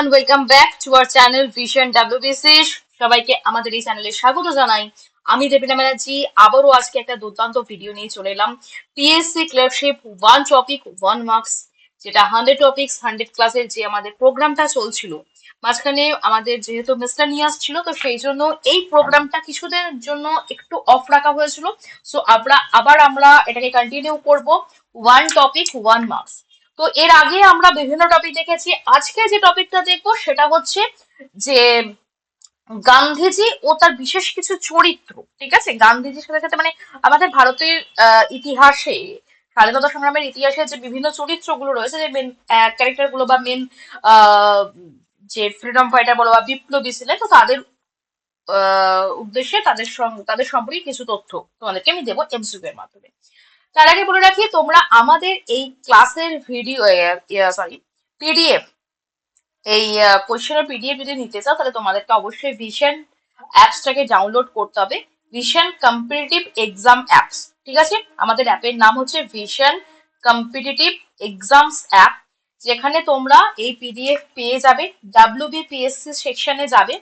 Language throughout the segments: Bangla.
Everyone welcome back to our channel vision WBC সবাইকে আমাদের এই চ্যানেলে স্বাগত জানাই। আমি দেবিনা ব্যানার্জি, আবারও আজকে একটা দুর্দান্ত ভিডিও নিয়ে চলে এলাম। PSC clerkship one topic one marks যেটা হান্ড্রেড টপিক্স হান্ড্রেড ক্লাসের যে আমাদের প্রোগ্রামটা চলছিল। মাঝখানে আমাদের যেহেতু মিস্টার মিসলানিয়াস ছিল, তো সেই জন্য এই প্রোগ্রামটা কিছুদিনের জন্য একটু অফ রাখা হয়েছিল। সো আমরা, আবার আমরা এটাকে কন্টিনিউ করব। ওয়ান টপিক ওয়ান মার্কস তো এর আগে আমরা বিভিন্ন টপিক দেখেছি। আজকে যে টপিকটা দেখব সেটা হচ্ছে যে গান্ধীজি ও তার বিশেষ কিছু চরিত্র, ঠিক আছে? গান্ধীজির সাথে সাথে মানে আমাদের ভারতের ইতিহাসে, স্বাধীনতা সংগ্রামের ইতিহাসে যে বিভিন্ন চরিত্রগুলো রয়েছে, যে মেন ক্যারেক্টারগুলো বা মেন যে ফ্রিডম ফাইটার বলো বা বিপ্লবী ছিলেন, তো তাদের উদ্দেশ্যে তাদের তাদের সম্পর্কে কিছু তথ্য তোমাদেরকে আমি দেবো এমসিকিউ এর মাধ্যমে। তার আগে বলে রাখি, তোমরা আমাদের এই ক্লাসের ভিডিও সরি পিডিএফ এই কোশ্চেনের পিডিএফ যদি নিতে চাও, তাহলে তোমাদেরকে অবশ্যই ভিশন অ্যাপসটাকে ডাউনলোড করতে হবে। ভিশন কম্পিটিটিভ এক্সাম অ্যাপস ঠিক আছে? আমাদের অ্যাপের নাম হচ্ছে ভিশন কম্পিটিটিভ এক্সামস অ্যাপ যেখানে তোমরা এই পিডিএফ পেয়ে যাবে ডাব্লিউবিপিএসসি সেকশনে যাবে।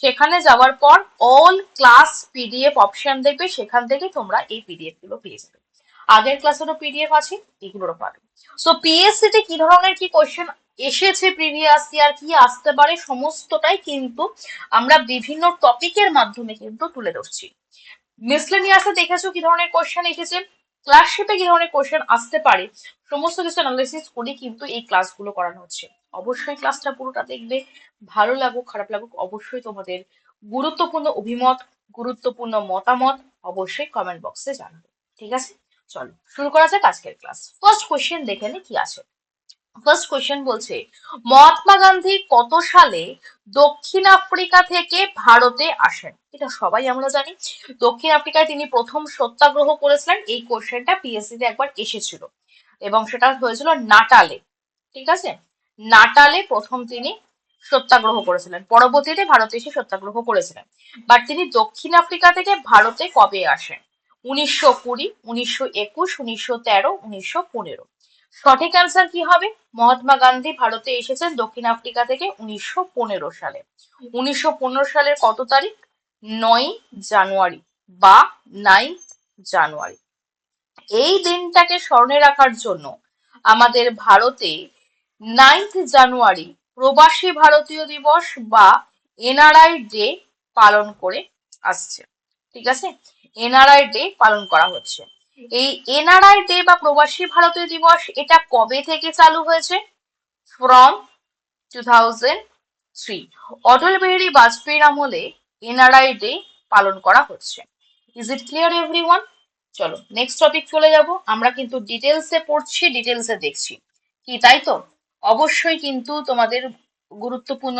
সেখানে যাওয়ার পর অল ক্লাস পিডিএফ অপশন দেখবে, সেখান থেকে তোমরা এই পিডিএফগুলো পেয়ে যাবে। আগের ক্লাসেরও পিডিএফ আছে, এগুলোরও পাবে সো পিএসসি তে কি ধরনের কি কোশ্চেন এসেছে প্রিভিয়াস ইয়ার কি আসতে পারে, সমস্তটাই কিন্তু আমরা বিভিন্ন টপিকের মাধ্যমে কিন্তু তুলে ধরছি। মিসলেনিয়াসে দেখেছ কি ধরনের কোশ্চেন এসেছে? ক্লাসশিপে কি ধরনের কোশ্চেন আসতে পারে? সমস্ত কিছু অ্যানালাইসিস করে কিন্তু এই ক্লাসগুলো করানো হচ্ছে। অবশ্যই ক্লাসটা পুরোটা দেখবে, ভালো লাগুক, খারাপ লাগুক, অবশ্যই তোমাদের গুরুত্বপূর্ণ অভিমত, গুরুত্বপূর্ণ মতামত অবশ্যই কমেন্ট বক্সে জানাবে। ঠিক আছে? চলো, শুরু করা যাক আজকের ক্লাস ফার্স্ট কোশ্চেন দেখে নি কি আছে। ফার্স্ট কোশ্চেন বলছে, মহাত্মা গান্ধী কত সালে দক্ষিণ আফ্রিকা থেকে ভারতে আসেন? এটা সবাই আমরা জানি। দক্ষিণ আফ্রিকায় তিনি প্রথম সত্যাগ্রহ করেছিলেন। এই কোশ্চেনটা পিএসসি তে একবার এসেছিল। এবং সেটা হয়েছিল নাটালে। ঠিক আছে? নাটালে প্রথম তিনি সত্যাগ্রহ করেছিলেন। পরবর্তীতে ভারতে এসে সত্যাগ্রহ করেছিলেন। বাট তিনি দক্ষিণ আফ্রিকা থেকে ভারতে কবে আসেন? উনিশশো কুড়ি, উনিশশো একুশ, উনিশশো তেরো, উনিশশো পনেরো। সঠিক অ্যান্সার কি হবে? মহাত্মা গান্ধী ভারতে এসেছেন দক্ষিণ আফ্রিকা থেকে উনিশশো পনেরো সালে। উনিশশো পনেরো সালের কত তারিখ? নয় জানুয়ারি বা নাইন্থ জানুয়ারি। এই দিনটাকে স্মরণে রাখার জন্য আমাদের ভারতে নাইন্থ জানুয়ারি প্রবাসী ভারতীয় দিবস বা এনআরআই ডে পালন করে আসছে। ঠিক আছে? এনআরআই ডে পালন করা হচ্ছে। এই এনআরআই ডে বা প্রবাসী ভারতীয় দিবস, এটা কবে থেকে চালু হয়েছে? From two thousand three Atal Bihari বাজপেয়ীর আমলে এনআরআই ডে পালন করা হচ্ছে। ইজ ইট ক্লিয়ার এভরিওয়ান চলো নেক্সট টপিক চলে যাব। আমরা কিন্তু ডিটেলসে পড়ছি ডিটেলসে দেখছি। কি, তাই তো? অবশ্যই কিন্তু তোমাদের গুরুত্বপূর্ণ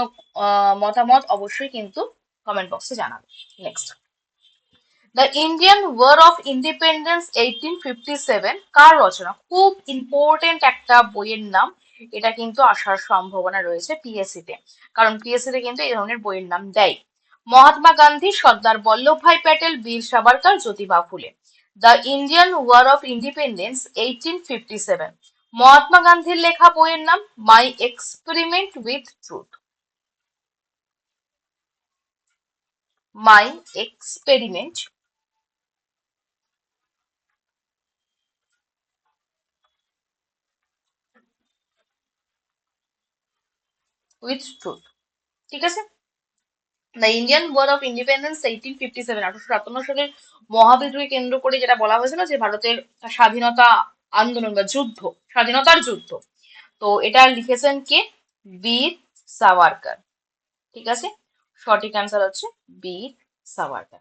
মতামত অবশ্যই কিন্তু কমেন্ট বক্সে জানাবে। Next the Indian war of independence eighteen fifty seven কার রচনা? খুব ইম্পর্টেন্ট একটা বইয়ের নাম। এটা কিন্তু আসার সম্ভাবনা রয়েছে পিএসসি তে কারণ পিএসসি তে কিন্তু এই ধরনের বইয়ের নাম দেয়। Mahatma Gandhi, Sardar Vallabhbhai Patel, Veer Savarkar Jyotiba Phule. The Indian war of independence eighteen fifty seven Mahatma গান্ধীর লেখা বইয়ের নাম my experiment with truth my experiment with truth ঠিক আছে? The Indian war of independence eighteen fifty seven আঠারোশো সাতান্ন সালের মহাবিদ্রোহী কেন্দ্র করে যেটা বলা হয়েছিল যে ভারতের স্বাধীনতা আন্দোলন বা যুদ্ধ, স্বাধীনতার যুদ্ধ। তো এটা লিখেছেন কে? বীর সাওয়ারকার ঠিক আছে? সঠিক অ্যান্সার হচ্ছে বীর সাওয়ারকার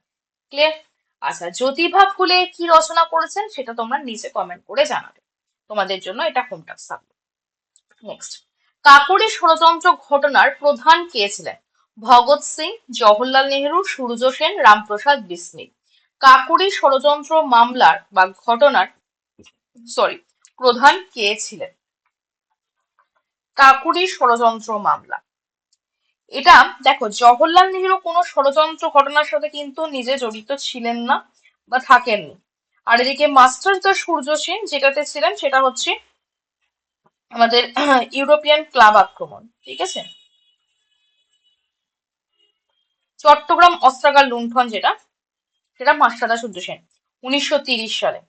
ক্লিয়ার আচ্ছা জ্যোতিভা ফুলে কি রচনা করেছেন সেটা তোমরা নিচে কমেন্ট করে জানাবে। তোমাদের জন্য এটা হোম টাস্ক থাকবে নেক্সট কাকুরি ষড়যন্ত্র ঘটনার প্রধান কে ছিলেন? ভগৎ সিং, জওহরলাল নেহরু সূর্য সেন, রামপ্রসাদ বিসমিল কাকুরি ষড়যন্ত্র মামলার বা ঘটনার সরি প্রধান কে ছিলেন? কাকুরি ষড়যন্ত্র মামলা। এটা দেখো, জওহরলাল নেহরু কোনো ষড়যন্ত্র ঘটনার সাথে কিন্তু নিজে জড়িত ছিলেন না বা থাকেননি। আর এদিকে মাস্টার দ্য সূর্য সেন যেটাতে ছিলেন, সেটা হচ্ছে আমাদের ইউরোপিয়ান ক্লাব আক্রমণ, ঠিক আছে? চট্টগ্রাম অস্ত্রাগার লুণ্ঠন যেটা, সেটা মাস্টারদা সূর্য সেন, উনিশশো সালে।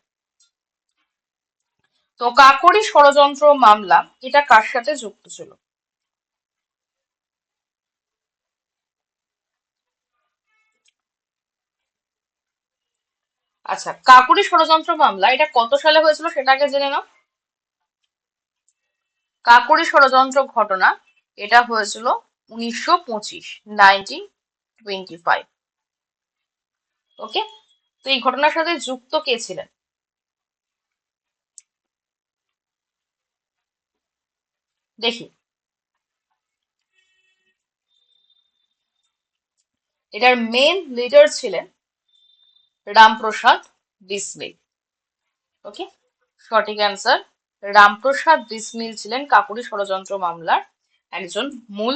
তো কাকরি ষড়যন্ত্র মামলা, এটা কার সাথে যুক্ত ছিল? আচ্ছা কাকুরি ষড়যন্ত্র মামলা, এটা কত সালে হয়েছিল সেটাকে জেনে নাও। কাকুরি ষড়যন্ত্র ঘটনা, এটা হয়েছিল উনিশশো পঁচিশ নাইনটিন টোয়েন্টি ফাইভ ওকে তো এই ঘটনার সাথে যুক্ত কে ছিলেন? দেখি। এটার মেন লিডার ছিলেন রামপ্রসাদ বিসমিল। ওকে সঠিক অ্যান্সার রামপ্রসাদ বিসমিল ছিলেন কাকুরি ষড়যন্ত্র মামলার একজন মূল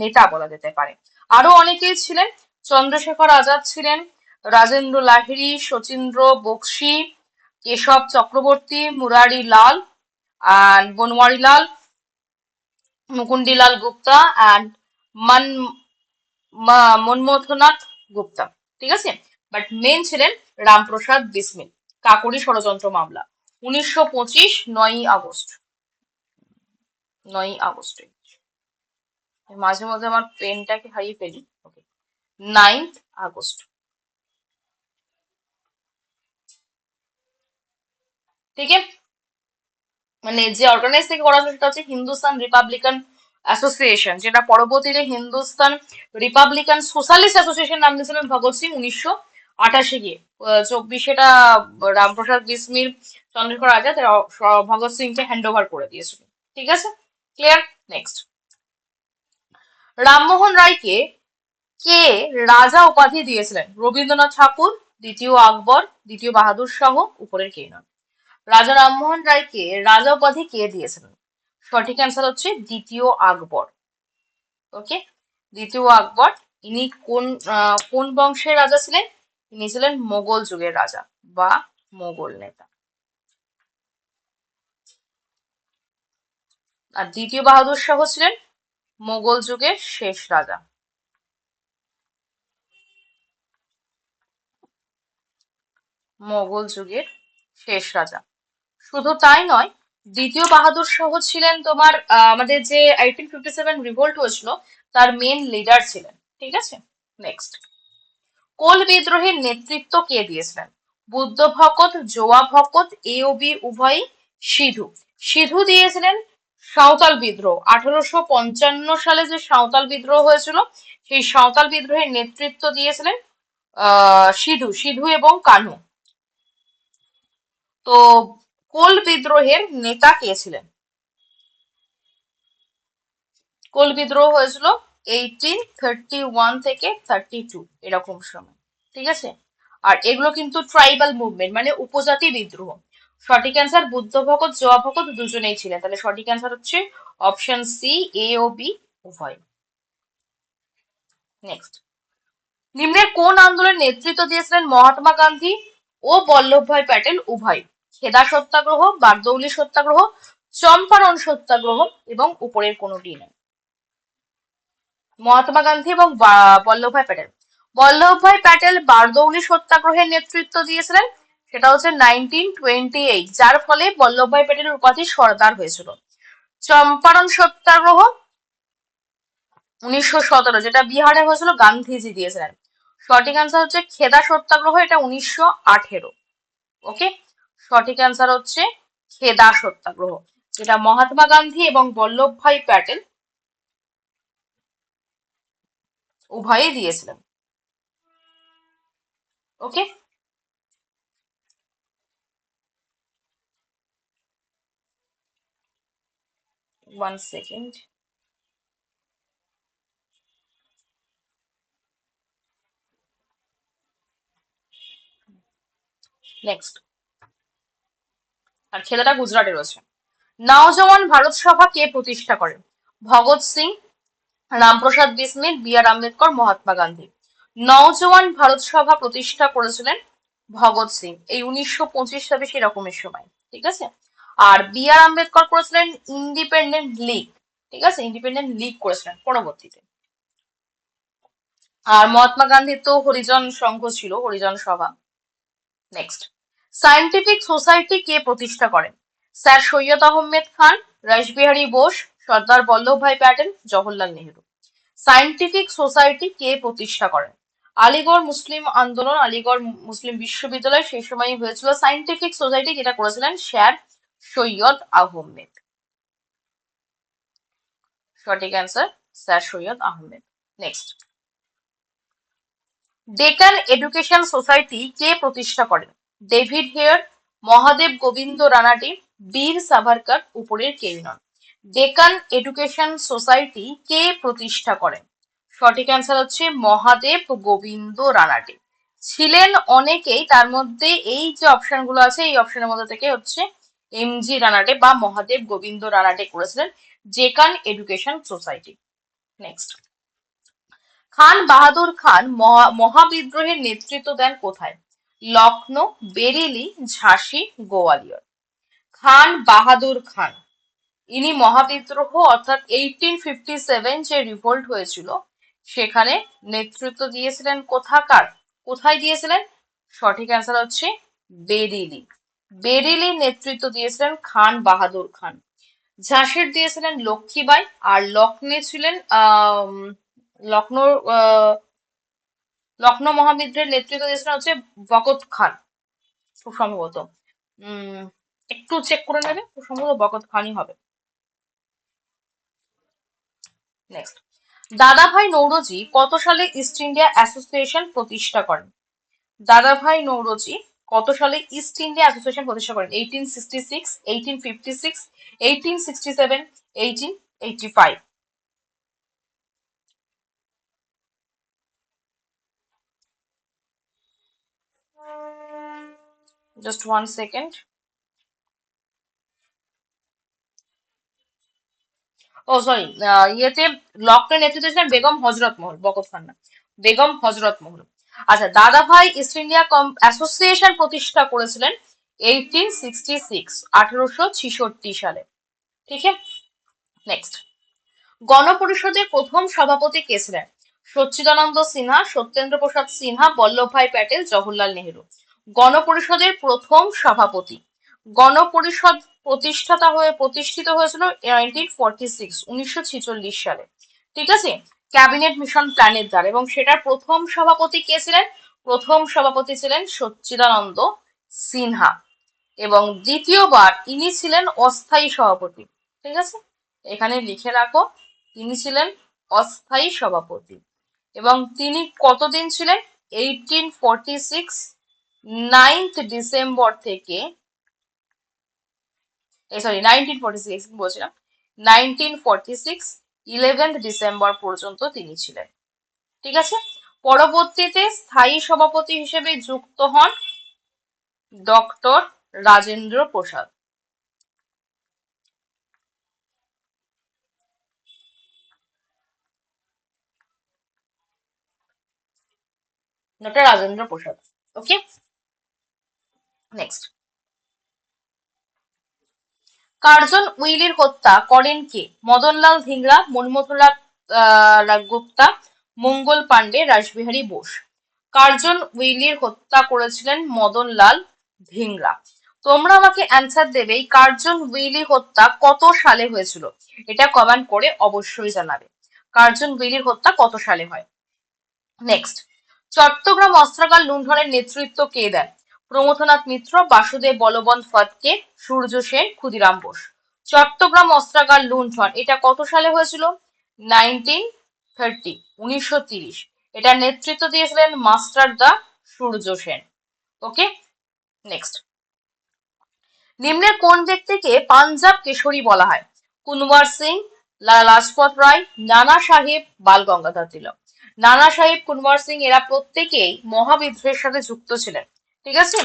নেতা বলা যেতে পারে। আরও অনেকেই ছিলেন, চন্দ্রশেখর আজাদ ছিলেন, রাজেন্দ্র লাহিড়ী, শচীন্দ্র বক্সি, কেশব চক্রবর্তী, মুরারি লাল, and বনওয়ারি লাল, মুকুন্দিলাল গুপ্তা অ্যান্ড মান মনমোথনাথ গুপ্তা। ঠিক আছে? বাট মেন ছিলেন রামপ্রসাদ বিসমিল কাকুরি ষড়যন্ত্র মামলা। উনিশশো পঁচিশ, নয়ই আগস্ট। নয়ই আগস্টে মাঝে মধ্যে আমার পেনটাকে হারিয়ে ফেলি। Okay ninth August. ঠিক আছে? মানে যে অর্গানাইজ থেকে করা হচ্ছে সেটা হচ্ছে হিন্দুস্তান রিপাবলিকান অ্যাসোসিয়েশন যেটা পরবর্তীতে হিন্দুস্তান রিপাবলিকান সোশ্যালিস্ট অ্যাসোসিয়েশন নাম দিয়েছিলেন ভগৎ সিং উনিশশো আঠাশে গিয়ে। চব্বিশেটা রামপ্রসাদ বিসমির চন্দ্রশেখর আজাদ ভগৎ সিংকে হ্যান্ড ওভার করে দিয়েছিল ঠিক আছে? ক্লিয়ার নেক্সট রামমোহন রায়কে কে রাজা উপাধি দিয়েছিলেন? রবীন্দ্রনাথ ঠাকুর, দ্বিতীয় আকবর, দ্বিতীয় বাহাদুর সহ উপরের কে নন রাজা রামমোহন রায়কে রাজা উপাধি কে দিয়েছিলেন? সঠিক অ্যান্সার হচ্ছে দ্বিতীয় আকবর। ওকে দ্বিতীয় আকবর, ইনি কোন কোন বংশের রাজা ছিলেন? ইনি ছিলেন মোগল যুগের রাজা বা মোগল নেতা। আর দ্বিতীয় বাহাদুর শাহ ছিলেন মোগল যুগের শেষ রাজা। মোগল যুগের শেষ রাজা। শুধু তাই নয়, দ্বিতীয় বাহাদুর শাহ ছিলেন তোমার আমাদের যে এইটিন ফিফটি সেভেন রিভোল্ট হয়েছিল, তার মেন লিডার ছিলেন। ঠিক আছে? নেক্সট কোল বিদ্রোহের নেতৃত্ব কে দিয়েছিলেন? বুদ্ধ ভকত, জোয়া ভকত, এ ও বি উভয়ই সিধু। সিধু দিয়েছিলেন সাঁওতাল বিদ্রোহ। আঠারোশো পঞ্চান্ন সালে যে সাঁওতাল বিদ্রোহ হয়েছিল, সেই সাঁওতাল বিদ্রোহের নেতৃত্ব দিয়েছিলেন সিধু সিধু এবং কানু। তো কোল বিদ্রোহের নেতা কে ছিলেন? কোল বিদ্রোহ হয়েছিল এইটিন থার্টি ওয়ান থেকে থার্টি টু এরকম সময়, ঠিক আছে? আর এগুলো কিন্তু ট্রাইবাল মুভমেন্ট মানে উপজাতি বিদ্রোহ। সঠিক অ্যান্সার বুদ্ধ ভগত, জোয়া ভগত দুজনেই ছিলেন। তাহলে সঠিক অ্যান্সার হচ্ছে অপশন সি এ ও বি উভয়। নেক্সট নিম্নের কোন আন্দোলনের নেতৃত্ব দিয়েছিলেন মহাত্মা গান্ধী ও বল্লভভাই প্যাটেল? উভয়। খেদা সত্যাগ্রহ বারদৌলি সত্যাগ্রহ, চম্পারণ সত্যাগ্রহ এবং উপরের কোনটি নয় মহাত্মা গান্ধী এবং বল্লভভাই প্যাটেল। বল্লভভাই প্যাটেল বারদৌলি সত্যাগ্রহের নেতৃত্ব দিয়েছিলেন। সেটা হচ্ছে নাইনটিন টোয়েন্টি এইট যার ফলে বল্লভভাই প্যাটেলের উপাধি সর্দার হয়েছিল। চম্পারণ সত্যাগ্রহ উনিশশো সতেরো, যেটা বিহারে হয়েছিল, গান্ধীজি দিয়েছিলেন। সঠিক অ্যান্সার হচ্ছে খেদা সত্যাগ্রহ, এটা উনিশশো আঠেরো। ওকে সঠিক অ্যান্সার হচ্ছে খেদা সত্যাগ্রহ, যেটা মহাত্মা গান্ধী এবং বল্লভভাই প্যাটেল উভয়ই দিয়েছিলেন। Okay one second. নেক্সট আর খেলাটা গুজরাটে রয়েছে নওজওয়ান ভারত সভা কে প্রতিষ্ঠা করেন? Bhagat Singh Ramprasad Bismil B R Ambedkar, Mahatma Gandhi. নওজওয়ান Bharat Sabha প্রতিষ্ঠা করেছিলেন ভগৎ সিং। এই উনিশশো পঁচিশ সালে সেরকমের সময়, ঠিক আছে? আর বি আর আম্বেদকর করেছিলেন ইন্ডিপেন্ডেন্ট লিগ ঠিক আছে? ইন্ডিপেন্ডেন্ট লিগ করেছিলেন পরবর্তীতে। আর মহাত্মা গান্ধীর তো হরিজন সংঘ ছিল, হরিজন সভা। নেক্সট সায়েন্টিফিক সোসাইটি কে প্রতিষ্ঠা করেন? Sir Syed Ahmed Khan, Rashbehari Bose Sardar Vallabhbhai Patel, Jawaharlal Nehru. Scientific society কে প্রতিষ্ঠা করেন। আলিগড় মুসলিম আন্দোলন, আলিগড় মুসলিম বিশ্ববিদ্যালয় সেই সময় হয়েছিল। সায়েন্টিফিক সোসাইটি যেটা করেছিলেন স্যার সৈয়দ আহমেদ। সঠিক answer sir Syed Ahmed. Next Deccan education society কে প্রতিষ্ঠা করেন। ডেভিড হেয়ার মহাদেব গোবিন্দ রানাটি, বীর সাভারকার উপরের কেউ নন। ডেকান এডুকেশন সোসাইটি কে প্রতিষ্ঠা করেন? সঠিক অ্যান্সার হচ্ছে মহাদেব গোবিন্দ রানাডি ছিলেন অনেকেই, তার মধ্যে এই যে অপশনগুলো আছে, এই অপশনের মধ্যে থেকে হচ্ছে এম জি রানাডে বা মহাদেব গোবিন্দ রানাডে করেছিলেন Deccan education society. Next Khan Bahadur Khan মহাবিদ্রোহের নেতৃত্ব দেন কোথায়? লখনৌ বেরিলি, ঝাঁসি, গোয়ালিয়র। খান বাহাদুর খান। ইনি মহাবিদ্রোহ, অর্থাৎ এইটিন ফিফটি সেভেন যে রিভোল্ট হয়েছিল, সেখানে নেতৃত্ব দিয়েছিলেন কোথাকার? কোথায় দিয়েছিলেন? সঠিক অ্যান্সার হচ্ছে বেরিলি। বেরিলি নেতৃত্ব দিয়েছিলেন খান বাহাদুর খান। ঝাঁসির দিয়েছিলেন লক্ষ্মীবাই আর লক্ষ্ণে ছিলেন লখনৌ লখনৌ মহাবিদ্রোহের নেতৃত্ব দিয়েছিলেন হচ্ছে বকত খান খুব সম্ভবত উম, একটু চেক করে নেবে খুব সম্ভবত বকত খানই হবে। নেক্সট দাদাভাই নৌরজি কত সালে ইস্ট ইন্ডিয়া অ্যাসোসিয়েশন প্রতিষ্ঠা করেন? দাদাভাই নৌরজি কত সালে ইস্ট ইন্ডিয়া অ্যাসোসিয়েশন প্রতিষ্ঠা করেন? Eighteen sixty six eighteen fifty six eighteen sixty seven eighteen eighty five just one second. Oh sorry ইয়েতে লকটা নেতৃত্ব ছিলেন বেগম হজরত মহল বকত খান বেগম হজরত মহল আচ্ছা দাদাভাই ইস্ট ইন্ডিয়া অ্যাসোসিয়েশন প্রতিষ্ঠা করেছিলেন এইটিন সিক্সটি সিক্স আঠারোশো ছিষট্টি সালে। ঠিক আছে? নেক্সট গণপরিষদের প্রথম সভাপতি কে ছিলেন? সচ্চিদানন্দ সিনহা, সত্যেন্দ্র প্রসাদ সিনহা বল্লভভাই প্যাটেল, জওহরলাল নেহেরু। গণপরিষদের প্রথম সভাপতি। গণপরিষদ প্রতিষ্ঠাতা হয়ে প্রতিষ্ঠিত হয়েছিল নাইনটিন ফর্টি সিক্স উনিশশো সালে। ঠিক আছে? ক্যাবিনেট মিশন প্ল্যানের দ্বারা। এবং সেটার প্রথম সভাপতি কে ছিলেন? প্রথম সভাপতি ছিলেন সচ্চিদানন্দ সিনহা। এবং দ্বিতীয়বার ইনি ছিলেন অস্থায়ী সভাপতি। ঠিক আছে? এখানে লিখে রাখো তিনি ছিলেন অস্থায়ী সভাপতি। এবং তিনি কতদিন ছিলেন? এইটিন ফর্টি সিক্স ডিসেম্বর থেকে ডিসেম্বর পর্যন্ত তিনি ছিলেন। ঠিক আছে? পরবর্তীতে স্থায়ী সভাপতি হিসেবে যুক্ত হন doctor Rajendra Prasad. Doctor Rajendra Prasad. Okay next Curzon উইলির হত্যা করেন কে? মদনলাল ধিংরা, মনমোহনলাল গুপ্তা, মঙ্গল পাণ্ডে, রাসবিহারী বোস। কার্জন উইলির হত্যা করেছিলেন মদনলাল ধিংরা। তোমরা আমাকে অ্যান্সার দেবে, এই কার্জন উইলি হত্যা কত সালে হয়েছিল? এটা কমেন্ট করে অবশ্যই জানাবে। কার্জন উইলির হত্যা কত সালে হয়? নেক্সট চট্টগ্রাম অস্ত্রাগার লুণ্ঠনের নেতৃত্ব কে দেন? প্রমথনাথ মিত্র, বাসুদেব বলবন্ত ফটকে, সূর্য সেন, ক্ষুদিরাম বোস। চট্টগ্রাম অস্ত্রাগার লুণ্ঠন, এটা কত সালে হয়েছিল? নাইনটিন থার্টি উনিশশো তিরিশ। নেতৃত্ব দিয়েছিলেন master da Surya Sen. Okay next নিম্নের কোন ব্যক্তিকে পাঞ্জাব কেশরী বলা হয়? কুনওয়ার সিং, লালা লাজপত রায়, নানা সাহেব, বাল গঙ্গাধর তিলক। নানা সাহেব, কুনওয়ার সিং এরা প্রত্যেকেই মহাবিদ্রোহের সাথে যুক্ত ছিলেন। ঠিক আছে?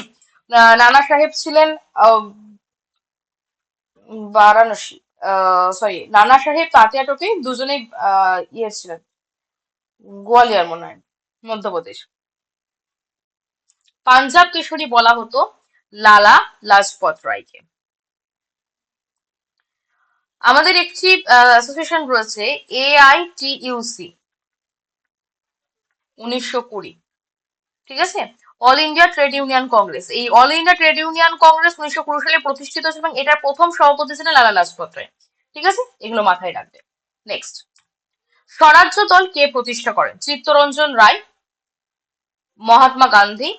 নানা সাহেব ছিলেন বারাণসী সরি নানা সাহেব তাতিয়া টোপে দুজনেই ইয়ে ছিলেন, গোয়ালিয়ার মনে হয়, মধ্যপ্রদেশ। পাঞ্জাব কিশোরী বলা হতো লালা লাজপত রায়কে। আমাদের একটি অ্যাসোসিয়েশন রয়েছে এআইটিইউসি উনিশশো কুড়ি। ঠিক আছে? All India trade union Congress এই all India trade union Congress উনিশশো কুড়ি সালে প্রতিষ্ঠিত হয়েছে এবং এটার প্রথম সভাপতি ছিলেন লালা লাজপত রায়। ঠিক আছে? এগুলো মাথায় রাখবে। নেক্সট স্বরাজ্য দল কে প্রতিষ্ঠা করেন? চিত্তরঞ্জন রায়, মহাত্মা গান্ধী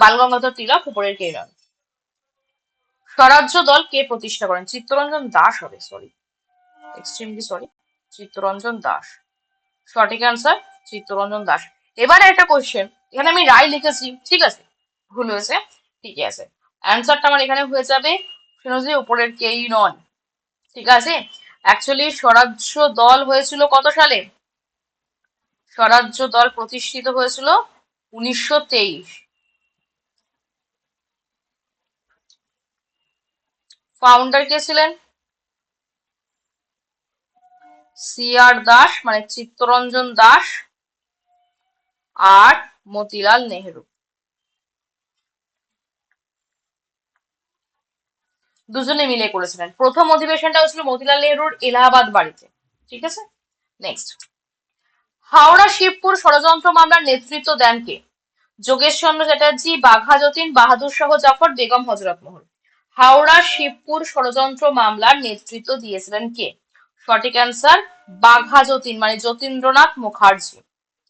বালগঙ্গাধর তিলক, উপরের কে নন স্বরাজ্য দল কে প্রতিষ্ঠা করেন? চিত্তরঞ্জন দাস হবে sorry extremely sorry Chittaranjan Das. সঠিক অ্যান্সার চিত্তরঞ্জন দাস। এবারে একটা কোশ্চেন এখানে আমি রায় লিখেছি, ঠিক আছে? ভুল হয়েছে? ঠিকই আছে। অ্যান্সারটা আমার এখানে হয়ে যাবে শুনেছি উপরের কেই নন। ঠিক আছে? অ্যাকচুয়ালি স্বরাজ্য দল হয়েছিল কত সালে? স্বরাজ্য দল প্রতিষ্ঠিত হয়েছিল উনিশশো তেইশ। ফাউন্ডার কে ছিলেন? সি আর দাস মানে চিত্তরঞ্জন দাস। আর মতিলাল নেহেরু। দুজনে মিলে করেছিলেন। প্রথম অধিবেশনটা হয়েছিল মতিলাল নেহরুর এলাহাবাদ বাড়িতে। ঠিক আছে? নেক্সট হাওড়া শিবপুর ষড়যন্ত্র মামলার নেতৃত্ব দেন কে? যোগেশ চন্দ্র চ্যাটার্জি, বাঘা যতীন, বাহাদুর শাহ, জাফর বেগম, হজরত মহল। হাওড়া শিবপুর ষড়যন্ত্র মামলার নেতৃত্ব দিয়েছিলেন কে? সঠিক অ্যান্সার বাঘা যতীন মানে যতীন্দ্রনাথ মুখার্জি।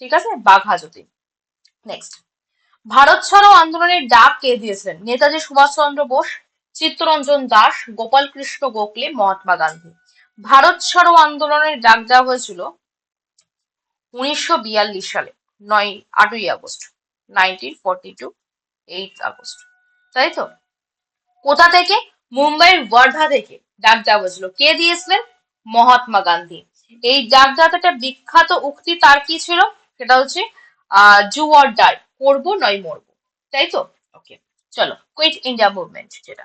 ঠিক আছে? বাঘা যতীন। নেক্সট ভারত ছাড়ো আন্দোলনের ডাক কে দিয়েছিলেন? নেতাজি সুভাষচন্দ্র বোস, চিত্তরঞ্জন দাস, গোপাল কৃষ্ণ গোখলে, মহাত্মা গান্ধী। ভারত ছাড়ো আন্দোলনের ডাক দেওয়া হয়েছিল উনিশশো বিয়াল্লিশ সালে, নয়, আটই August nineteen forty two eight August. তাই তো? কোথা থেকে? মুম্বাইয়ের ওয়ার্ধা থেকে ডাক দেওয়া হয়েছিল। কে দিয়েছিলেন? মহাত্মা গান্ধী। এই ডাক দেওয়াতে একটা বিখ্যাত উক্তি, তার কি ছিল? সেটা হচ্ছে জু অর ডাই করব নয় মরবো, তাই তো? ওকে চলো কুইট ইন্ডিয়া মুভমেন্ট যেটা।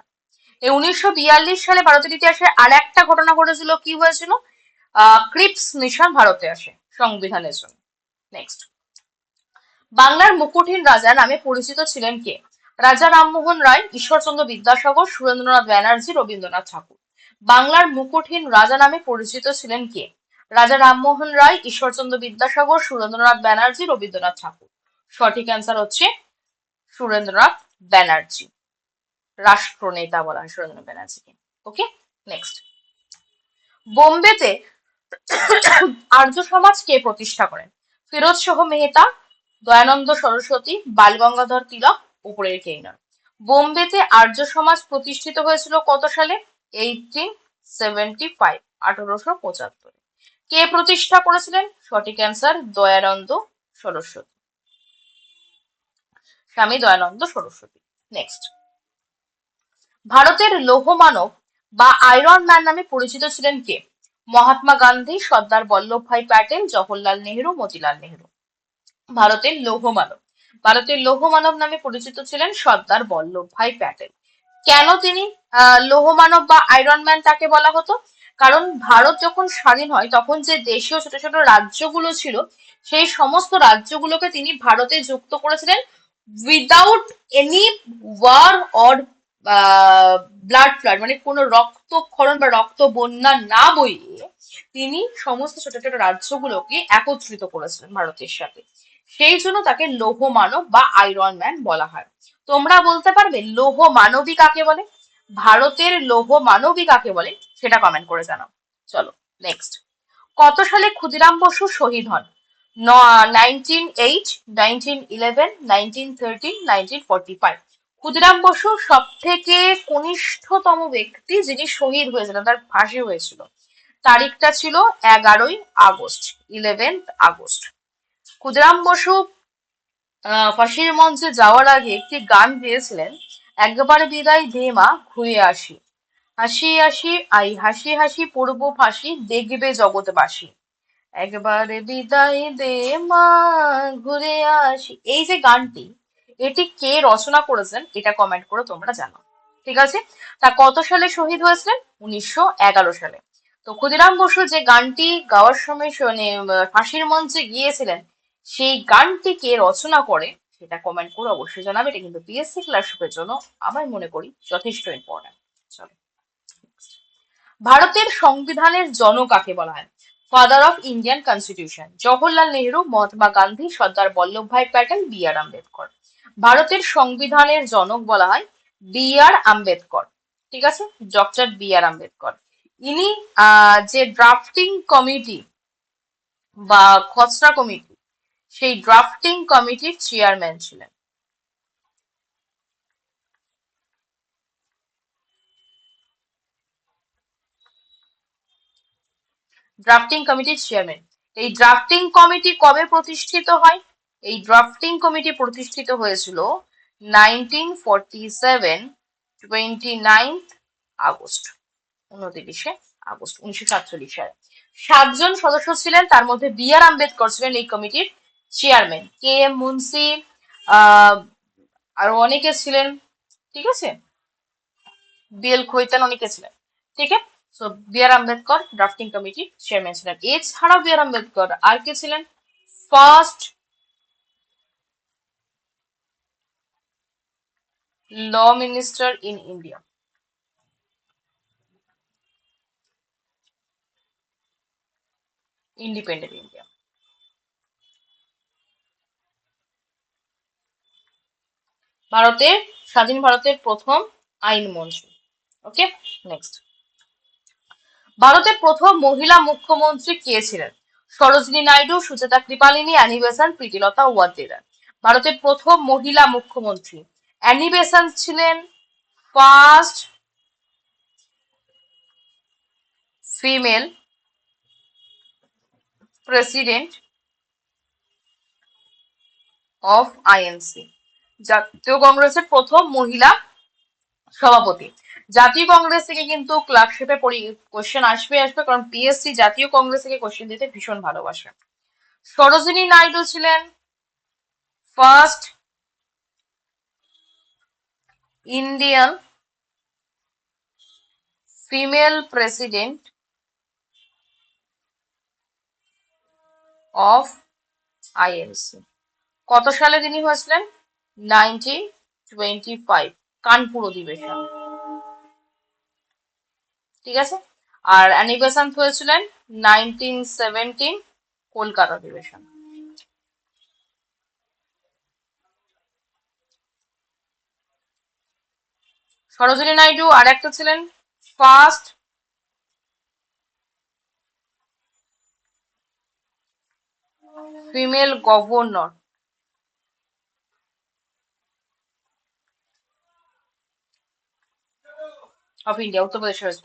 এই উনিশশো বিয়াল্লিশ সালে ভারতের ইতিহাসে আর একটা ঘটনা ঘটেছিল, কি হয়েছিল? ক্রিপস মিশন ভারতে আসে, সংবিধানের জন্য। নেক্সট বাংলার মুকুটহীন রাজা নামে পরিচিত ছিলেন কে? রাজা রামমোহন রায়, ঈশ্বরচন্দ্র বিদ্যাসাগর, সুরেন্দ্রনাথ ব্যানার্জি, রবীন্দ্রনাথ ঠাকুর। বাংলার মুকুটহীন রাজা নামে পরিচিত ছিলেন কে? রাজা রামমোহন রায় ঈশ্বরচন্দ্র বিদ্যাসাগর, সুরেন্দ্রনাথ ব্যানার্জি, রবীন্দ্রনাথ ঠাকুর। সঠিক অ্যান্সার হচ্ছে সুরেন্দ্রনাথ ব্যানার্জি। রাষ্ট্রনেতা বলা হয় সুরেন্দ্রনাথ ব্যানার্জিকে। ওকে নেক্সট বোম্বেতে আর্য সমাজ কে প্রতিষ্ঠা করেন? ফিরোজ শাহ মেহতা, দয়ানন্দ সরস্বতী বালগঙ্গাধর তিলক, উপরের কেই নয়। বোম্বেতে আর্য সমাজ প্রতিষ্ঠিত হয়েছিল কত সালে? এইটিন সেভেন্টি ফাইভ আঠারোশো পঁচাত্তরে। কে প্রতিষ্ঠা করেছিলেন? সঠিক অ্যান্সার দয়ানন্দ সরস্বতী। স্বামী দয়ানন্দ সরস্বতী। নেক্সট ভারতের লৌহ মানব বা আয়রন ম্যান নামে পরিচিত ছিলেন কে? মহাত্মা গান্ধী, সর্দার বল্লভভাই প্যাটেল, জওহরলাল নেহরু, মতিলাল নেহেরু। ভারতের লৌহ মানব ভারতের লৌহ মানব নামে পরিচিত ছিলেন সর্দার বল্লভভাই প্যাটেল। কেন তিনি লৌহ মানব বা আয়রন ম্যান তাকে বলা হতো? কারণ ভারত যখন স্বাধীন হয়, তখন যে দেশীয় ছোট ছোট রাজ্যগুলো ছিল, সেই সমস্ত রাজ্যগুলোকে তিনি ভারতে যুক্ত করেছিলেন without any war or blood flood মানে কোনো রক্তক্ষরণ বা রক্ত বন্যা না বইয়ে তিনি সমস্ত ছোট ছোট রাজ্যগুলোকে একত্রিত করেছিলেন ভারতের সাথে। সেই জন্য তাকে লৌহ মানব বা আয়রন ম্যান বলা হয়। তোমরা বলতে পারবে, লৌহ মানবী কাকে বলে? ভারতের লৌহ মানবী কাকে বলে, সেটা কমেন্ট করে জানাও। চলো নেক্সট কত সালে ক্ষুদিরাম বসু শহীদ হন? ক্ষুদিরাম বসু সব থেকে কনিষ্ঠতম ব্যক্তি যিনি শহীদ হয়েছিলেন, তার ফাঁসি হয়েছিল। তারিখটা ছিল এগারোই August eleventh August. Khudiram Basu ফাঁসির মঞ্চে যাওয়ার আগে একটি গান গেয়েছিলেন একবার বিদায় দে মা, ঘুরে আসি। হাসি হাসি, আই হাসি হাসি পড়ব ফাঁসি, দেখবে জগৎবাসী। একবার বিদায় দে মা, ঘুরে আসি। এই যে গানটি, এটি কে রচনা করেছেন, এটা কমেন্ট করে তোমরা জানো। ঠিক আছে? তা কত সালে শহীদ হয়েছিলেন? উনিশশো এগারো সালে। তো ক্ষুদিরাম বসু যে গানটি গাওয়ার সময় ফাঁসির মঞ্চে গিয়েছিলেন, সেই গানটি কে রচনা করে? সেটা কমেন্ট করে অবশ্যই জানাবে। এটা কিন্তু পিএসসি ক্লাসরুমের জন্য আমার মনে করি যথেষ্ট ইম্পর্টেন্ট চলো ভারতের সংবিধানের জনক কাকে বলা হয়? Father of Indian constitution Jawaharlal Nehru Mahatma Gandhi, Sardar Vallabhbhai Patel B R Ambedkar. ভারতের সংবিধানের জনক বলা হয় বি আর আম্বেদকর। ঠিক আছে? Doctor B R Ambedkar. ইনি যে ড্রাফটিং কমিটি বা খসড়া কমিটি সেই ড্রাফটিং কমিটির চেয়ারম্যান ছিলেন। ড্রাফটিং কমিটির চেয়ারম্যান এই ড্রাফটিং কমিটি কবে প্রতিষ্ঠিত হয়? এই ড্রাফটিং কমিটি প্রতিষ্ঠিত হয়েছিল nineteen forty seven twenty ninth August, উনত্রিশে আগস্ট, উনিশশো সাতচল্লিশ সালে। সাতজন সদস্য ছিলেন, তার মধ্যে বি আর আম্বেদকর ছিলেন এই কমিটির চেয়ারম্যান, কে এম মুন্সি আরও অনেকে ছিলেন, ঠিক আছে? বি এল খৈতান অনেকে ছিলেন, ঠিক আছে? বি আর আম্বেদকর ড্রাফটিং কমিটির চেয়ারম্যান ছিলেন। এছাড়াও বি আর আম্বেদকর, আর কে ছিলেন? First law minister in India independent India ভারতের, স্বাধীন ভারতের প্রথম আইন মন্ত্রী। ওকে নেক্সট ভারতের প্রথম মহিলা মুখ্যমন্ত্রী কে ছিলেন? সরোজিনী নাইডু সুচেতা কৃপালিনী অ্যানি প্রীতিলতা ওয়াদ্দেদার ভারতের প্রথম মহিলা মুখ্যমন্ত্রী। অ্যানি ছিলেন first female president of INC জাতীয় কংগ্রেসের প্রথম মহিলা সভাপতি। জাতীয় কংগ্রেস থেকে কিন্তু ক্লার্কশিপে কোশ্চেন আসবে আসবে, কারণ পিএসসি জাতীয় কংগ্রেস থেকে কোশ্চেন দিতে ভীষণ ভালোবাসে। সরোজিনী নাইডু ছিলেন first Indian female president of INC কত সালে তিনি হয়েছিলেন? নাইনটিন টোয়েন্টি ফাইভ, কানপুর অধিবেশন। ঠিক আছে? আর অ্যানি হয়েছিলেন নাইনটিন সেভেন্টিন, কলকাতা অধিবেশন। সরোজিনী নাইডু আর একটা ছিলেন first. Female governor. Of India Uttar Pradesh west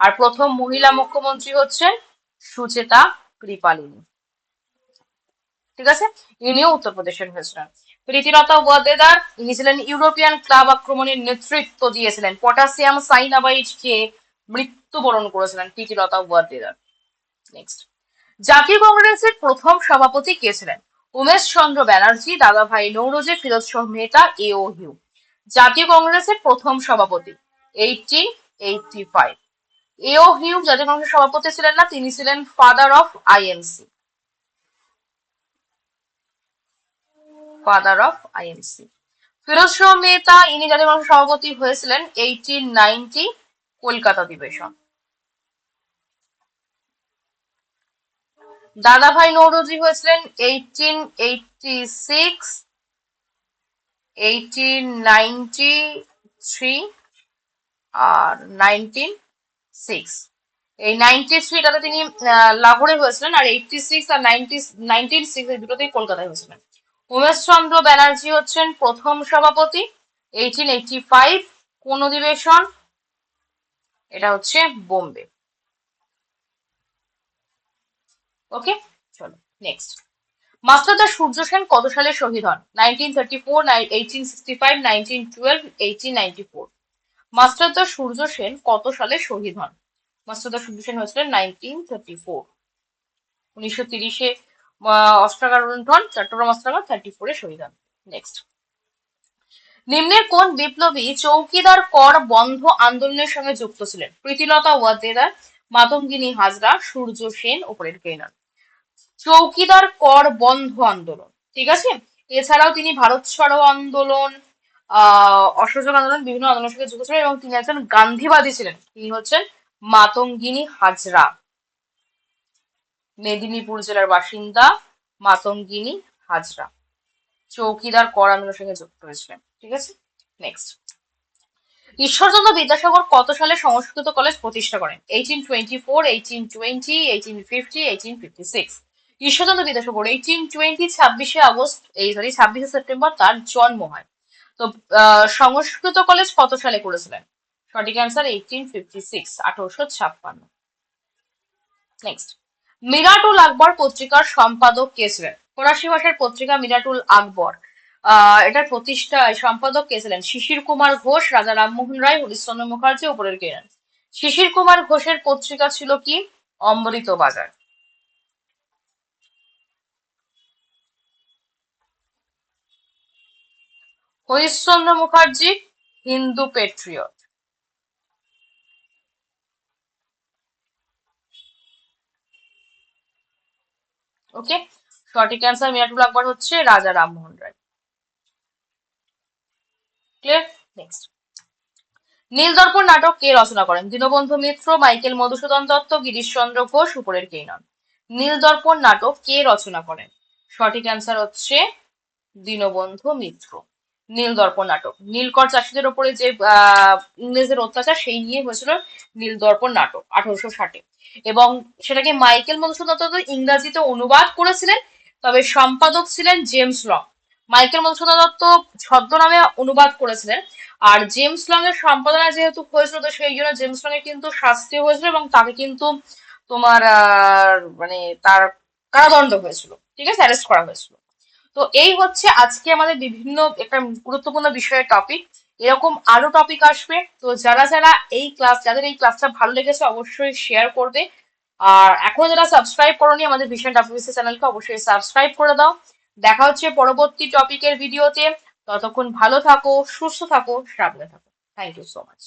আর প্রথম মহিলা মুখ্যমন্ত্রী হচ্ছেন সুচেতা কৃপালিনী। ঠিক আছে? ইনিও উত্তরপ্রদেশের হয়েছিলেন প্রীতিলতা ওয়াদ্দেদার ইনি ছিলেন ইউরোপিয়ান ক্লাব আক্রমণের নেতৃত্ব দিয়েছিলেন। পটাশিয়াম সাইনাবাইড খেয়ে মৃত্যুবরণ করেছিলেন প্রীতিলতা ওয়াদ্দেদার নেক্সট জাতীয় কংগ্রেসের প্রথম সভাপতি কে ছিলেন? Umesh Chandra Banerjee, Dadabhai Naoroji Firoz Shah Mehta, A O Hume জাতীয় কংগ্রেসের প্রথম সভাপতি। Eighteen eighty five A O Hume জাতীয় সভাপতি ছিলেন না, তিনি ছিলেন father of INC father of INC Firoz Shah Mehta, ইনি জাতীয় সভাপতি হয়েছিলেন এইটিন নাইনটি কলকাতা অধিবেশন। দাদাভাই নৌরোজি হয়েছিলেন eighteen eighty six eighteen ninety three আর নাইনটিন সিক্স। এই নাইনটি থ্রিটাতে তিনি লাহোরে হয়েছিলেন আর এইটটি সিক্স আর নাইনটি নাইনটিন সিক্স এই দুটোতেই কলকাতায় হয়েছিলেন। উমেশ চন্দ্র ব্যানার্জি হচ্ছেন প্রথম সভাপতি, এইটিন এইটটি ফাইভ কোন অধিবেশন এটা হচ্ছে বোম্বে। ওকে, চলো, নেক্সট। মাস্টারদা সূর্য সেন কত সালে শহীদ হন? Nineteen thirty four eighteen sixty five, nineteen twelve, eighteen ninety four. মাস্টারদা সূর্য সেন কত সালে শহীদ হন? মাস্টারদা সূর্য সেন হয়েছিলেন নাইনটিন থার্টি ফোর উনিশশো তিরিশে অস্ত্রাগার লুণ্ঠন চট্টগ্রাম অস্ত্রাগার থার্টি ফোরে শহীদ হন। নেক্সট নিম্নের কোন বিপ্লবী চৌকিদার কর বন্ধ আন্দোলনের সঙ্গে যুক্ত ছিলেন? প্রীতিলতা ওয়াদ্দেদার মাতঙ্গিনী হাজরা, সূর্য সেন ওপরের কেনার চৌকিদার কর বন্ধ আন্দোলন, ঠিক আছে? এছাড়াও তিনি ভারত ছাড়ো আন্দোলন অসহযোগ আন্দোলন বিভিন্ন আন্দোলনের সঙ্গে যুক্ত ছিলেন এবং তিনি একজন গান্ধীবাদী ছিলেন। তিনি হচ্ছেন মাতঙ্গিনী হাজরা। মেদিনীপুর জেলার বাসিন্দা মাতঙ্গিনী হাজরা। চৌকিদার কর আন্দোলনের সঙ্গে যুক্ত হয়েছিলেন। ঠিক আছে? নেক্সট ঈশ্বরচন্দ্র বিদ্যাসাগর কত সালে সংস্কৃত কলেজ প্রতিষ্ঠা করেন? Eighteen twenty four eighteen twenty eighteen fifty eighteen fifty six Ishwarchandra Vidyasagar eighteen twenty ছাব্বিশে আগস্ট, এই সরি ছাব্বিশে সেপ্টেম্বর তার জন্ম হয়। তো সংস্কৃত কলেজ কত সালে করেছিলেন? সঠিক অ্যান্সার এইটিন ফিফটি সিক্স আঠারোশো ছাপ্পান্ন। নেক্সট মিরাটুল আকবর পত্রিকার সম্পাদক কে ছিলেন? ফরাসি ভাষার পত্রিকা মিরাটুল আকবর। এটার প্রতিষ্ঠা, সম্পাদক কে ছিলেন? শিশির কুমার ঘোষ, রাজা রামমোহন রায়, হরিশ্চন্দ্র মুখার্জি, উপরের কে? শিশির কুমার ঘোষের পত্রিকা ছিল কি? অমৃত বাজার হরিশ্চন্দ্র মুখার্জি, হিন্দু পেট্রিয়ট ওকে সঠিক অ্যান্সার মিরাটুল আকবর হচ্ছে রাজা রামমোহন রায়। ক্লিয়ার নেক্সট নীলদর্পণ নাটক কে রচনা করেন? দীনবন্ধু মিত্র, মাইকেল মধুসূদন দত্ত গিরিশচন্দ্র ঘোষ, উপরের কে নন। নীলদর্পণ নাটক কে রচনা করেন? সঠিক অ্যান্সার হচ্ছে দীনবন্ধু মিত্র। নীলদর্পণ নাটক। নীলকর চাষীদের ওপরে যে আহ, ইংরেজের অত্যাচার সেই নিয়ে হয়েছিল নীলদর্পণ নাটক আঠারোশো ষাটে। এবং সেটাকে মাইকেল মধুসূদন দত্ত ইংরাজিতে অনুবাদ করেছিলেন তবে সম্পাদক ছিলেন James Long. Michael Madhusudan Dutt ছদ্মনামে অনুবাদ করেছিলেন আর জেমস লং এর সম্পাদনা যেহেতু হয়েছিল তো সেই জন্য জেমস লং এর কিন্তু শাস্তি হয়েছিল এবং তাকে কিন্তু তোমার মানে তার কারাদণ্ড হয়েছিল। ঠিক আছে? অ্যারেস্ট করা হয়েছিল। তো এই হচ্ছে আজকে আমাদের বিভিন্ন একটা গুরুত্বপূর্ণ বিষয়ের টপিক এরকম আরও টপিক আসবে। তো যারা যারা এই ক্লাস যাদের এই ক্লাসটা ভালো লেগেছে অবশ্যই শেয়ার করবে। আর এখনও যারা সাবস্ক্রাইব করোনি, আমাদের ভিশন ডাব্লিউসি চ্যানেলকে অবশ্যই সাবস্ক্রাইব করে দাও। দেখা হচ্ছে পরবর্তী টপিকের ভিডিওতে ততক্ষণ ভালো থাকো, সুস্থ থাকো, সাবধানে থাকো। Thank you so much